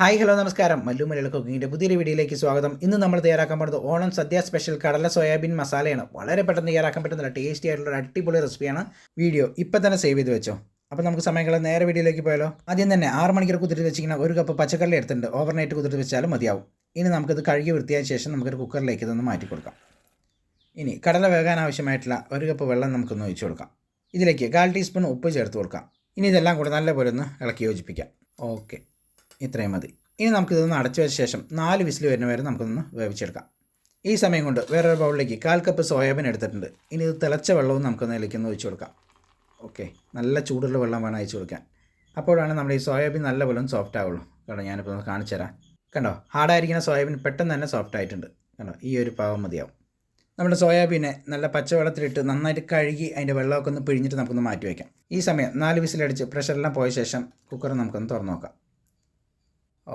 Hi hello നമസ്കാരം. മല്ലു മലയാള കുക്കിങ്ങിന്റെ പുതിയൊരു വീഡിയോയിലേക്ക് സ്വാഗതം. ഇന്ന് നമ്മൾ തയ്യാറാക്കാൻ പോകുന്നത് ഓണം സദ്യ സ്പെഷ്യൽ കടല സോയാബീൻ മസാലയാണ്. വളരെ പെട്ടെന്ന് തയ്യാറാക്കാൻ പറ്റുന്ന ടേസ്റ്റി ആയിട്ടുള്ള ഒരു അടിപൊളി റെസിപ്പിയാണ് വീഡിയോ ഇപ്പം തന്നെ സേവ് ചെയ്ത് വെച്ചോ. അപ്പോൾ നമുക്ക് സമയങ്ങൾ നേരെ വീഡിയോയിലേക്ക് പോയാലോ? ആദ്യം തന്നെ ആറ് മണിക്കൂർ കുതിർത്ത് വെച്ചിരിക്കുന്ന ഒരു കപ്പ് പച്ചക്കറി എടുത്തിട്ടുണ്ട്. ഓവർനൈറ്റ് കുതിർത്ത് വെച്ചാലും മതിയാവും. ഇനി നമുക്കിത് കഴുകി വൃത്തിയായ ശേഷം നമുക്കൊരു കുക്കറിലേക്ക് ഇതൊന്ന് മാറ്റി കൊടുക്കാം. ഇനി കടല വേകാൻ ആവശ്യമായിട്ടുള്ള ഒരു കപ്പ് വെള്ളം നമുക്കൊന്ന് ഒഴിച്ചു കൊടുക്കാം. ഇതിലേക്ക് കാൽ ടീസ്പൂൺ ഉപ്പ് ചേർത്ത് കൊടുക്കാം. ഇനി ഇതെല്ലാം കൂടെ നല്ലപോലെ ഒന്ന് ഇളക്കി യോജിപ്പിക്കാം. ഓക്കെ ഇത്രയും മതി. ഇനി നമുക്കിതൊന്ന് അടച്ചു വെച്ച ശേഷം നാല് വിസിൽ വരുന്ന വരെ നമുക്കൊന്ന് വേവിച്ചെടുക്കാം. ഈ സമയം കൊണ്ട് വേറൊരു ബൗളിലേക്ക് കാൽ കപ്പ് സോയാബീൻ എടുത്തിട്ടുണ്ട്. ഇനി ഇത് തിളച്ച വെള്ളവും നമുക്കൊന്ന് ഇതിലേക്കൊന്ന് ഒഴിച്ചു കൊടുക്കാം. ഓക്കെ. നല്ല ചൂടുള്ള വെള്ളം വേണം അയച്ചു കൊടുക്കാൻ. അപ്പോഴാണ് നമ്മുടെ ഈ സോയാബീൻ നല്ല പോലെ സോഫ്റ്റ് ആവുള്ളൂ. കേട്ടോ ഞാനിപ്പോൾ ഒന്ന് കാണിച്ചു തരാം. കണ്ടോ ഹാർഡായിരിക്കുന്ന സോയാബീൻ പെട്ടെന്ന് തന്നെ സോഫ്റ്റ് ആയിട്ടുണ്ട്. കണ്ടോ ഈ ഒരു പാവം മതിയാവും. നമ്മുടെ സോയാബീനെ നല്ല പച്ചവെള്ളത്തിലിട്ട് നന്നായിട്ട് കഴുകി അതിന്റെ വെള്ളമൊക്കെ ഒന്ന് പിഴിഞ്ഞിട്ട് നമുക്കൊന്ന് മാറ്റി വയ്ക്കാം ഈ സമയം നാല് വിസിലടിച്ച് പ്രഷറെല്ലാം പോയ ശേഷം കുക്കർ നമുക്കൊന്ന് തുറന്നു നോക്കാം.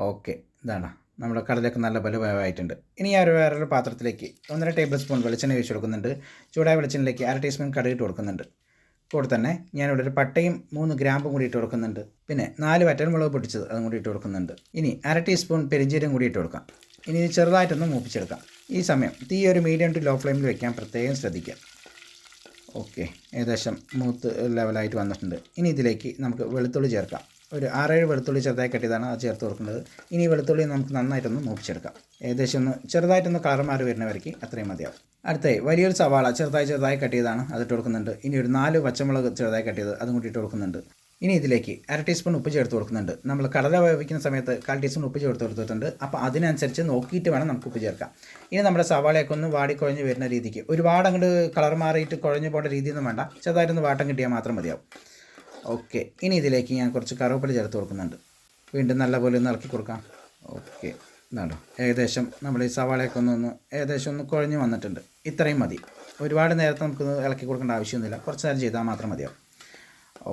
ഓക്കെ. ഇതാണ്. നമ്മുടെ കടലൊക്കെ നല്ല പോലെ വേവായിട്ടുണ്ട്. ഇനി ആ ഒരു വേറൊരു പാത്രത്തിലേക്ക് ഒന്നര ടേബിൾ സ്പൂൺ വെളിച്ചെണ്ണ ഒഴിച്ച് കൊടുക്കുന്നുണ്ട്. ചൂടായ വെളിച്ചെണ്ണയിലേക്ക് അര ടീസ്പൂൺ കടുക് ഇട്ട് കൊടുക്കുന്നുണ്ട്. കൂടെ തന്നെ ഞാനിവിടെ ഒരു പട്ടയും മൂന്ന് ഗ്രാമ്പും കൂടി ഇട്ട് കൊടുക്കുന്നുണ്ട്. പിന്നെ നാല് വറ്റൽമുളക് പൊട്ടിച്ചത് അതും കൂടി ഇട്ട് കൊടുക്കുന്നുണ്ട്. ഇനി അര ടീസ്പൂൺ പെരിഞ്ചീരം കൂടി ഇട്ട് കൊടുക്കാം. ഇനി ഇത് ചെറുതായിട്ടൊന്ന് മൂപ്പിച്ചെടുക്കാം. ഈ സമയം തീ ഒരു മീഡിയം ടു ലോ ഫ്ലെയിമിൽ വെക്കാൻ പ്രത്യേകം ശ്രദ്ധിക്കുക. ഓക്കെ. ഏകദേശം മൂത്ത് ലെവലായിട്ട് വന്നിട്ടുണ്ട്. ഇനി ഇതിലേക്ക് നമുക്ക് വെളുത്തുള്ളി ചേർക്കാം. ഒരു ആറേഴ് വെളുത്തുള്ളി ചെറുതായി കെട്ടിയതാണ് അത് ചേർത്ത് കൊടുക്കുന്നത്. ഇനി വെളുത്തുള്ളി നമുക്ക് നന്നായിട്ടൊന്ന് മൂപ്പിച്ചെടുക്കാം. ഏകദേശം ഒന്ന് ചെറുതായിട്ടൊന്ന് കളർ മാറി വരുന്നവരേക്ക് അത്രയും മതിയാവും. അടുത്തായി വലിയൊരു സവാള ചെറുതായി ചെറുതായി കട്ടിയതാണ് അതിട്ട് കൊടുക്കുന്നുണ്ട്. ഇനി ഒരു നാല് പച്ചമുളക് ചെറുതായി കട്ടിയത് അതും കൂടി ഇട്ട് കൊടുക്കുന്നുണ്ട്. ഇനി ഇതിലേക്ക് അര ടീസ്പൂൺ ഉപ്പ് ചേർത്ത് കൊടുക്കുന്നുണ്ട്. നമ്മൾ കടല വേവിക്കുന്ന സമയത്ത് കാൽ ടീസ്പൂൺ ഉപ്പ് ചേർത്ത് കൊടുത്തിട്ടുണ്ട്. അപ്പോൾ അതിനനുസരിച്ച് നോക്കിയിട്ട് വേണം നമുക്ക് ഉപ്പ് ചേർക്കാം. ഇനി നമ്മുടെ സവാളയൊക്കെ ഒന്ന് വാടി വാടിക്കുഴഞ്ഞ് വരുന്ന രീതിക്ക് ഒരുപാട് അങ്ങോട്ട് കളർ മാറിയിട്ട് കുഴഞ്ഞു പോകേണ്ട രീതിയൊന്നും വേണ്ട. ചെറുതായിട്ടൊന്ന് വാട്ടം കിട്ടിയാൽ മാത്രം മതിയാവും. ഓക്കെ. ഇനി ഇതിലേക്ക് ഞാൻ കുറച്ച് കറുവപ്പള്ളി ചേർത്ത് കൊടുക്കുന്നുണ്ട്. വീണ്ടും നല്ലപോലെ ഒന്ന് ഇളക്കി കൊടുക്കാം. ഓക്കെ. ഇതാണോ? ഏകദേശം നമ്മൾ ഈ സവാളയൊക്കെ ഒന്ന് ഒന്ന് ഏകദേശം ഒന്ന് കുഴഞ്ഞ് വന്നിട്ടുണ്ട്. ഇത്രയും മതി. ഒരുപാട് നേരത്തെ നമുക്ക് ഇളക്കി കൊടുക്കേണ്ട ആവശ്യമൊന്നുമില്ല. കുറച്ച് നേരം ചെയ്താൽ മാത്രം മതിയാവും.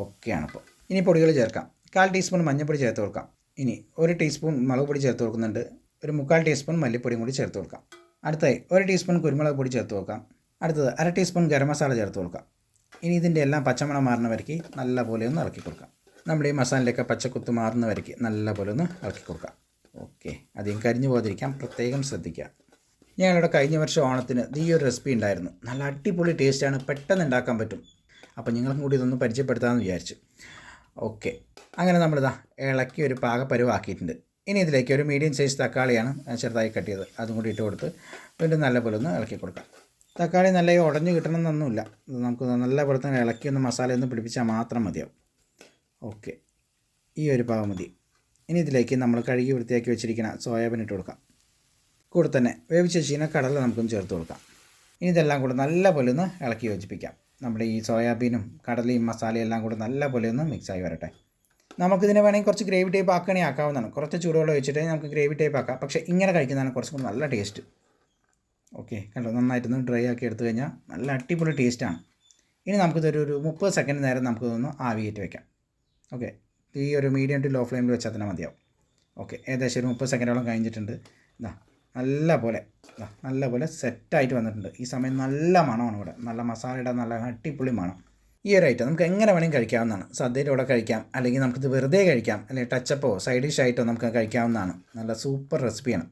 ഓക്കെയാണ് അപ്പോൾ. ഇനി പൊടികൾ ചേർക്കാം. കാൽ ടീസ്പൂൺ മഞ്ഞൾപ്പൊടി ചേർത്ത് കൊടുക്കാം. ഇനി ഒരു ടീസ്പൂൺ മുളക് പൊടി ചേർത്ത് കൊടുക്കുന്നുണ്ട്. ഒരു മുക്കാൽ ടീസ്പൂൺ മല്ലിപ്പൊടിയും കൂടി ചേർത്ത് കൊടുക്കാം. അടുത്തായി ഒരു ടീസ്പൂൺ കുരുമുളക് പൊടി ചേർത്ത് കൊടുക്കാം. അടുത്തത് അര ടീസ്പൂൺ ഗരം മസാല ചേർത്ത് കൊടുക്കാം. ഇനി ഇതിന്റെ എല്ലാം പച്ചമണം മാറുന്ന വരയ്ക്ക് നല്ല പോലെ ഒന്ന് ഇറക്കി കൊടുക്കാം. നമ്മുടെ ഈ മസാലയിലൊക്കെ പച്ചക്കുത്ത് മാറുന്ന വരയ്ക്ക് നല്ല പോലെ ഒന്ന് ഇറക്കി കൊടുക്കാം. ഓക്കെ. അധികം കരിഞ്ഞു പോകാതിരിക്കാം പ്രത്യേകം ശ്രദ്ധിക്കുക. ഞങ്ങളുടെ കഴിഞ്ഞ വർഷം ഓണത്തിന് ഈ ഒരു റെസിപ്പി ഉണ്ടായിരുന്നു. നല്ല അടിപൊളി ടേസ്റ്റാണ് പെട്ടെന്ന് ഉണ്ടാക്കാൻ പറ്റും. അപ്പോൾ നിങ്ങൾക്കും കൂടി ഇതൊന്ന് പരിചയപ്പെടുത്താമെന്ന് വിചാരിച്ചു. ഓക്കെ. അങ്ങനെ നമ്മളിതാ ഇളക്കി ഒരു പാകപ്പരുവാക്കിയിട്ടുണ്ട്. ഇനി ഇതിലേക്ക് ഒരു മീഡിയം സൈസ് തക്കാളിയാണ് ചെറുതായി കട്ട് ചെയ്ത് അതും കൂടി ഇട്ട് കൊടുത്ത് വീണ്ടും നല്ലപോലെ ഒന്ന് ഇളക്കി കൊടുക്കാം. തക്കാളി നല്ല ഉടഞ്ഞു കിട്ടണമെന്നൊന്നുമില്ല. നമുക്ക് നല്ല തന്നെ ഇളക്കി ഒന്ന് മസാല ഒന്ന് പിടിപ്പിച്ചാൽ മാത്രം മതിയാവും. ഓക്കെ. ഈ ഒരു ഭാഗം മതി. ഇനി ഇതിലേക്ക് നമ്മൾ കഴുകി വൃത്തിയാക്കി വെച്ചിരിക്കുന്ന സോയാബീൻ ഇട്ട് കൊടുക്കാം. കൂടെ തന്നെ വേവിച്ച് വെച്ചിരിക്കുന്ന കടല നമുക്കൊന്ന് ചേർത്ത് കൊടുക്കാം. ഇനി ഇതെല്ലാം കൂടെ നല്ല പോലെ ഒന്ന് ഇളക്കി യോജിപ്പിക്കാം. നമ്മുടെ ഈ സോയാബീനും കടലയും മസാലയും എല്ലാം കൂടെ നല്ല പോലെ ഒന്ന് മിക്സായി വരട്ടെ. നമുക്കിതിനെ വേണമെങ്കിൽ കുറച്ച് ഗ്രേവി ടൈപ്പ് ആക്കണേ ആക്കാവുന്നതാണ്. കുറച്ച് ചൂടുവെള്ളം ഒഴിച്ചിട്ട് നമുക്ക് ഗ്രേവി ടൈപ്പ് ആക്കാം. പക്ഷേ ഇങ്ങനെ കഴിക്കുന്നതാണ് കുറച്ചും കൂടി നല്ല ടേസ്റ്റ് ഓക്കെ കണ്ടോ? നന്നായിട്ടൊന്ന് ഡ്രൈ ആക്കി എടുത്തു കഴിഞ്ഞാൽ നല്ല അടിപൊളി ടേസ്റ്റാണ് ഇനി നമുക്കിതൊരു ഒരു മുപ്പത് സെക്കൻഡ് നേരം നമുക്കിതൊന്ന് ആവിയേറ്റ് വയ്ക്കാം ഓക്കെ ഈ ഒരു മീഡിയം ടു ലോ ഫ്ലെയിമിൽ വെച്ചാൽ തന്നെ മതിയാവും. ഓക്കെ ഏകദേശം ഒരു മുപ്പത് സെക്കൻഡോളം കഴിഞ്ഞിട്ടുണ്ട്. ഇതാ നല്ല പോലെ നല്ല പോലെ സെറ്റായിട്ട് വന്നിട്ടുണ്ട്. ഈ സമയം നല്ല മണമാണ് ഇവിടെ. നല്ല മസാലയുടെ നല്ല അടിപൊളി മണം. ഈ ഒരു ഐറ്റം നമുക്ക് എങ്ങനെ വേണമെങ്കിൽ കഴിക്കാവുന്നതാണ്. സദ്യയുടെ കൂടെ കഴിക്കാം അല്ലെങ്കിൽ നമുക്കിത് വെറുതെ കഴിക്കാം അല്ലെങ്കിൽ ടച്ചപ്പോ സൈഡ് ഡിഷ് ആയിട്ടോ നമുക്ക് കഴിക്കാവുന്നതാണ്. നല്ല സൂപ്പർ റെസിപ്പിയാണ്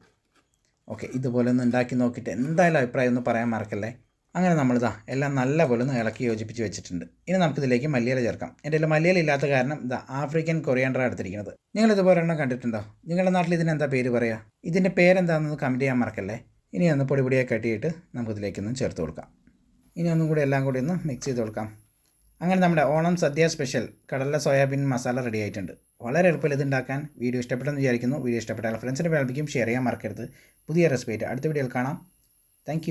ഓക്കെ ഇതുപോലെ ഒന്ന് ഉണ്ടാക്കി നോക്കിയിട്ട് എന്തായാലും അഭിപ്രായം ഒന്ന് പറയാൻ മറക്കല്ലേ? അങ്ങനെ നമ്മളിതാ എല്ലാം നല്ല പോലെ ഒന്ന് ഇളക്കി യോജിപ്പിച്ച് വെച്ചിട്ടുണ്ട്. ഇനി നമുക്കിതിലേക്ക് മല്ലിയില ചേർക്കാം. എന്റെ കയ്യിൽ മല്ലിയില ഇല്ലാത്ത കാരണം ഇതാ ആഫ്രിക്കൻ കൊറിയാണ്ടർ എടുത്തിരിക്കുന്നത്. നിങ്ങൾ ഇതുപോലെ എണ്ണം കണ്ടിട്ടുണ്ടോ? നിങ്ങളുടെ നാട്ടിൽ ഇതിന് എന്താ പേര് പറയുക ഇതിന്റെ പേരെന്താണെന്ന് കമന്റ് ചെയ്യാൻ മറക്കല്ലേ? ഇനി ഒന്ന് പൊടിപൊടിയായി കട്ടിയിട്ട് നമുക്കിതിലേക്കൊന്ന് ചേർത്ത് കൊടുക്കാം. ഇനി ഒന്നും കൂടി എല്ലാം കൂടി ഒന്ന് മിക്സ് ചെയ്ത് കൊടുക്കാം. അങ്ങനെ നമ്മുടെ ഓണം സദ്യ സ്പെഷ്യൽ കടല സോയാബീൻ മസാല റെഡി ആയിട്ടുണ്ട്. വളരെ എളുപ്പത്തിൽ ഇത് ഉണ്ടാക്കാൻ വീഡിയോ ഇഷ്ടപ്പെട്ടെന്ന് വിചാരിക്കുന്നു. വീഡിയോ ഇഷ്ടപ്പെട്ടാൽ ഫ്രണ്ട്സിന്റെ വേൾപ്പിക്കും ഷെയർ ചെയ്യാൻ മറക്കരുത്. പുതിയ റെസിപ്പി ആയിട്ട് അടുത്ത വീഡിയോയിൽ കാണാം. താങ്ക്